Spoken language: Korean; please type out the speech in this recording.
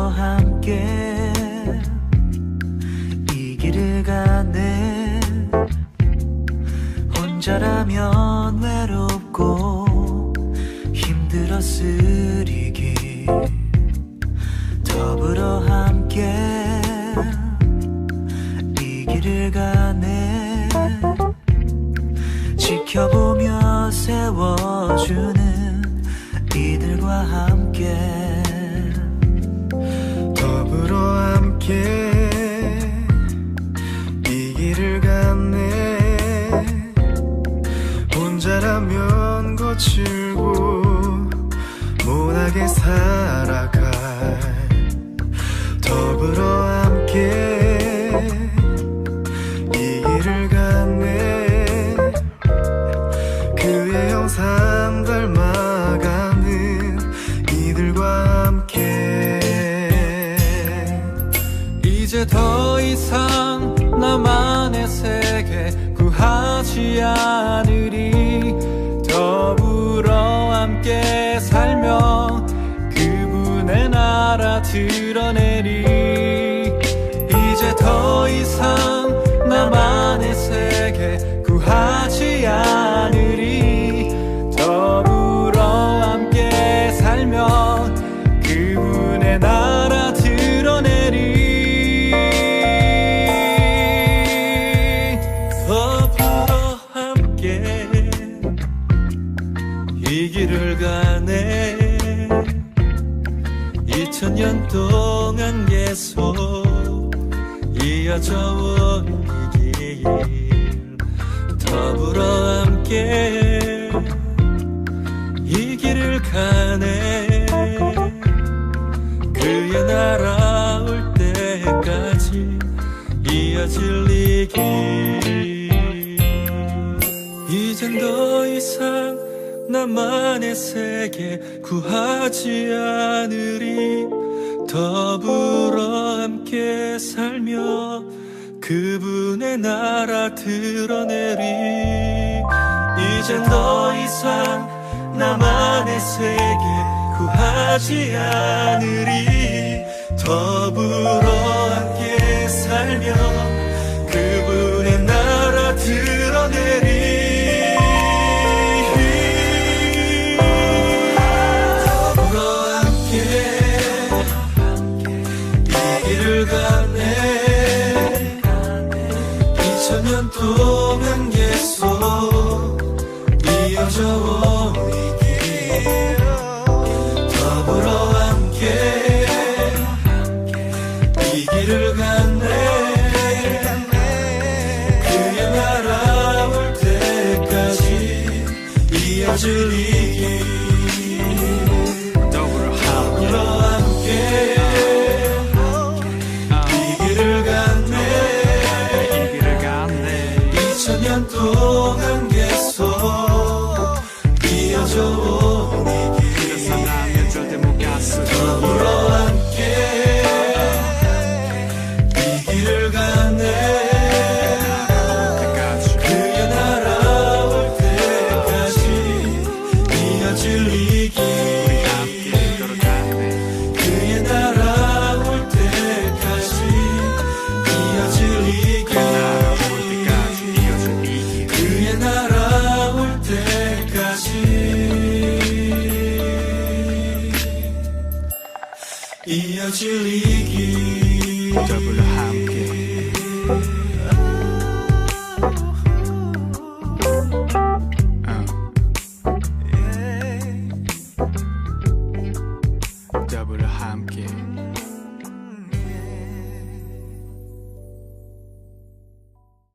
함께 이 길을 가네. 혼자라면 외롭고 힘들었을 이길 더불어 함께 이 길을 가네. 지켜보며 세워주는 이들과 함께 더 이상 나만의 세계 구하지 않으리. 더불어 함께 살며 그분의 나라 드러내리. 이제 더 이상 2000년 동안 계속 이어져 온 이 길. 더불어 함께 이 길을 가네. 그의 나라 올 때까지 이어질 이길. 이젠 더 이상 나만의 세계 구하지 않으리. 더불어 함께 살며 그분의 나라 드러내리. 이젠 더 이상 나만의 세계 구하지 않으리. 더불어 이어져 온이길 더불어 함께 이 길을 갔네 그의 올 때까지 이어질 이 이어질 이길